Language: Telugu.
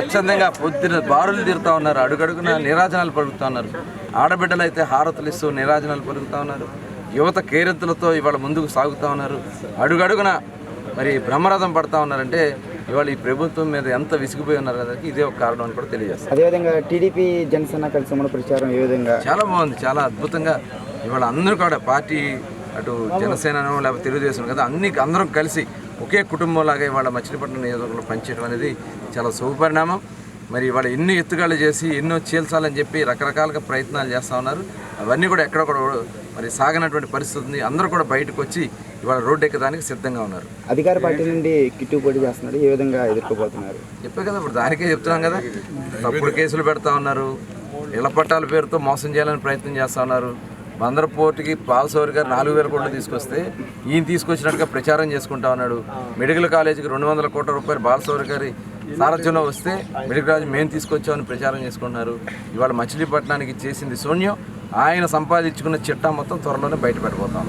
స్వచ్ఛందంగా పొద్దున బారులు తీరుతా ఉన్నారు. అడుగడుగున నిరాజనాలు పలుకుతా ఉన్నారు. ఆడబిడ్డలు అయితే హారతులు ఇస్తూ నిరాజనాలు పలుకుతా ఉన్నారు. యువత కేరెత్తులతో ఇవాళ ముందుకు సాగుతూ ఉన్నారు. అడుగడుగున మరి బ్రహ్మరథం పడతా ఉన్నారంటే ఇవాళ ఈ ప్రభుత్వం మీద ఎంత విసిగిపోయి ఉన్నారు కదా ఇదే ఒక కారణం అని కూడా తెలియజేస్తారు అదేవిధంగా టీడీపీ జనసేన కలిసి ఉమ్మడి ప్రచారం ఏ విధంగా? చాలా బాగుంది. చాలా అద్భుతంగా ఇవాళ అందరూ కూడా పార్టీ అటు జనసేనను లేకపోతే తెలుగుదేశం కదా అన్ని అందరం కలిసి ఒకే కుటుంబంలాగా ఇవాళ మచిలీపట్నం నియోజకవర్గంలో పనిచేయడం అనేది చాలా శుభపరిణామం. మరి ఇవాళ ఎన్నో ఎత్తుగాళ్ళు చేసి ఎన్నో చీల్చాలని చెప్పి రకరకాలుగా ప్రయత్నాలు చేస్తూ ఉన్నారు. అవన్నీ కూడా ఎక్కడ కూడా మరి సాగనటువంటి పరిస్థితి ఉంది. అందరూ కూడా బయటకు వచ్చి ఇవాళ రోడ్డు ఎక్కడానికి సిద్ధంగా ఉన్నారు. అధికార పార్టీ నుండి కిట్టు పోటీ చేస్తున్నారు. ఏ విధంగా ఎదుర్కోబోతున్నారు? చెప్పే కదా ఇప్పుడు దానికే చెప్తున్నాం కదా. తప్పుడు కేసులు పెడతా ఉన్నారు. ఇళ్ళ పట్టాల పేరుతో మోసం చేయాలని ప్రయత్నం చేస్తా ఉన్నారు. బందర పోర్టుకి పాలసోరి గారు నాలుగు వేల కోట్లు తీసుకొస్తే ఈయన తీసుకొచ్చినట్టుగా ప్రచారం చేసుకుంటా ఉన్నాడు. మెడికల్ కాలేజీకి రెండు వందల కోట్ల రూపాయలు బాలసోరి గారి సారథ్యంలో వస్తే మెడికల్ కాలేజ్ మేము తీసుకొచ్చామని ప్రచారం చేసుకుంటున్నారు. ఇవాళ మచిలీపట్నానికి చేసింది శూన్యం. ఆయన సంపాదించుకున్న చిట్టా మొత్తం త్వరలోనే బయట పెట్టబోతాం